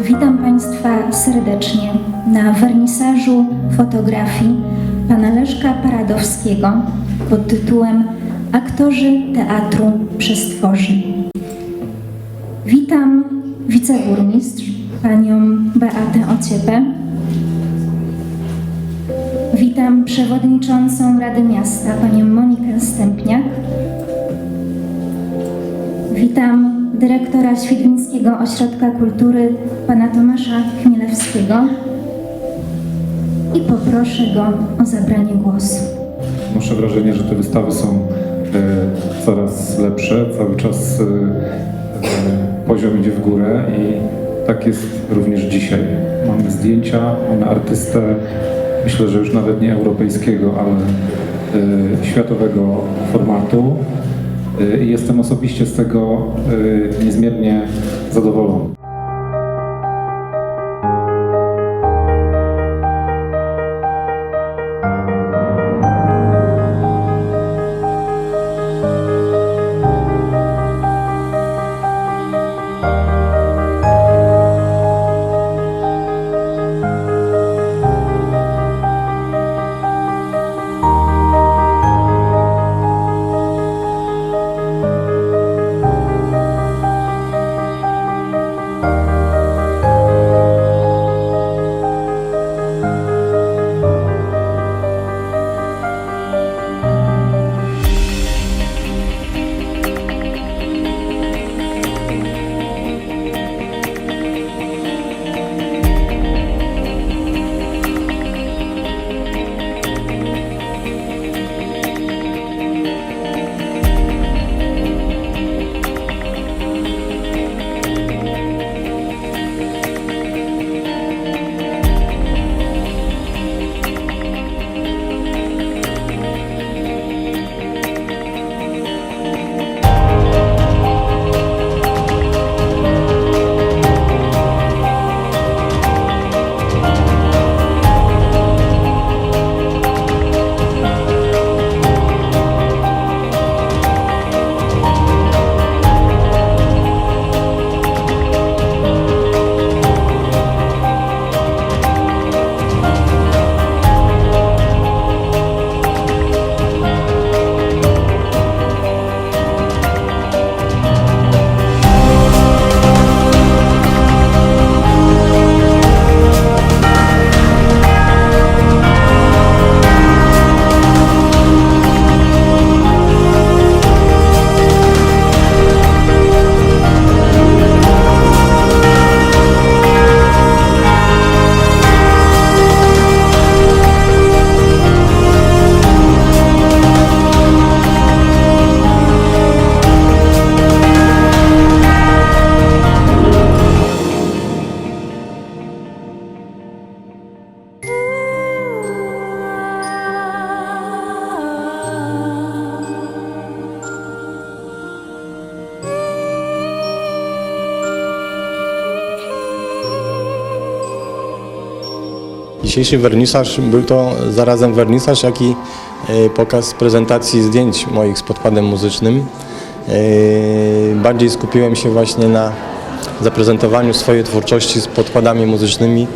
Witam Państwa serdecznie na wernisażu fotografii pana Leszka Paradowskiego pod tytułem Aktorzy Teatru Przestworzy. Witam wiceburmistrz panią Beatę Ociepę. Witam przewodniczącą Rady Miasta panią Monikę Stępniak. Witam dyrektora Świdwińskiego Ośrodka Kultury pana Tomasza Chmielewskiego i poproszę go o zabranie głosu. Muszę wrażenie, że te wystawy są e, coraz lepsze, cały czas e, e, poziom idzie w górę i tak jest również dzisiaj. Mamy zdjęcia, mamy artystę, myślę, że już nawet nie europejskiego, ale e, światowego formatu jestem osobiście z tego e, niezmiernie zadowolony. Dzisiejszy wernisaż był to zarazem wernisaż, jak i e, pokaz prezentacji zdjęć moich z podkładem muzycznym. E, Bardziej skupiłem się właśnie na zaprezentowaniu swojej twórczości z podkładami muzycznymi,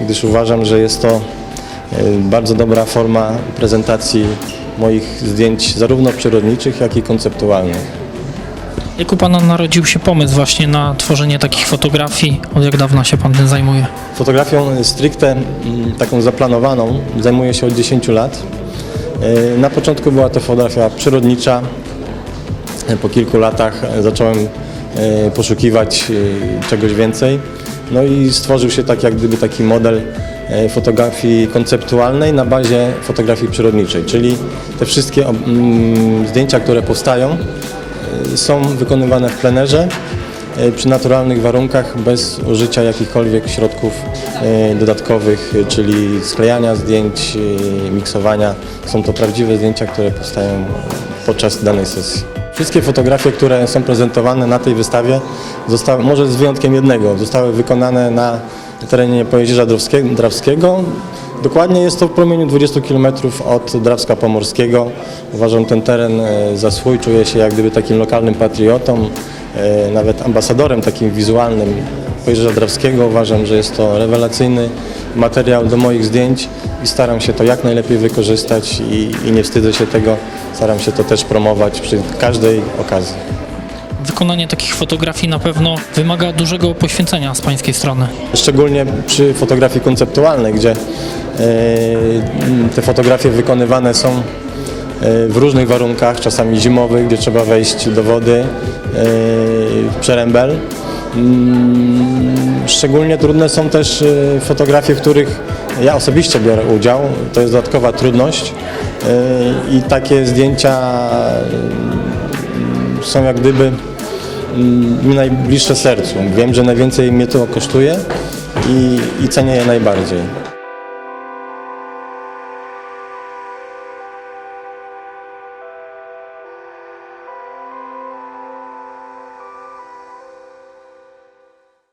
gdyż uważam, że jest to e, bardzo dobra forma prezentacji moich zdjęć zarówno przyrodniczych, jak i konceptualnych. Jak u Pana narodził się pomysł właśnie na tworzenie takich fotografii? Od jak dawna się Pan tym zajmuje? Fotografią stricte mm, taką zaplanowaną zajmuję się od 10 lat. E, Na początku była to fotografia przyrodnicza. E, Po kilku latach e, zacząłem poszukiwać czegoś więcej. No i stworzył się tak jak gdyby taki model fotografii konceptualnej na bazie fotografii przyrodniczej, czyli te wszystkie mm, zdjęcia, które powstają, są wykonywane w plenerze e, przy naturalnych warunkach bez użycia jakichkolwiek środków e, dodatkowych, czyli sklejania zdjęć, e, miksowania. Są to prawdziwe zdjęcia, które powstają podczas danej sesji. Wszystkie fotografie, które są prezentowane na tej wystawie, zostały, może z wyjątkiem jednego, zostały wykonane na terenie Pojezierza Drawskie- Drawskiego. Dokładnie jest to w promieniu 20 km od Drawska Pomorskiego. Uważam ten teren e, za swój, czuję się jak gdyby takim lokalnym patriotą, e, nawet ambasadorem takim wizualnym Pojrza Drawskiego. Uważam, że jest to rewelacyjny materiał do moich zdjęć i staram się to jak najlepiej wykorzystać i, i nie wstydzę się tego. Staram się to też promować przy każdej okazji. Wykonanie takich fotografii na pewno wymaga dużego poświęcenia z Pańskiej strony. Szczególnie przy fotografii konceptualnej, gdzie e, te fotografie wykonywane są e, w różnych warunkach, czasami zimowych, gdzie trzeba wejść do wody e, przerębel. Mm, Szczególnie trudne są też fotografie, w których ja osobiście biorę udział. To jest dodatkowa trudność i takie zdjęcia są jak gdyby mm, mi najbliższe sercu. Wiem, że najwięcej mnie to kosztuje i, i cenię je najbardziej.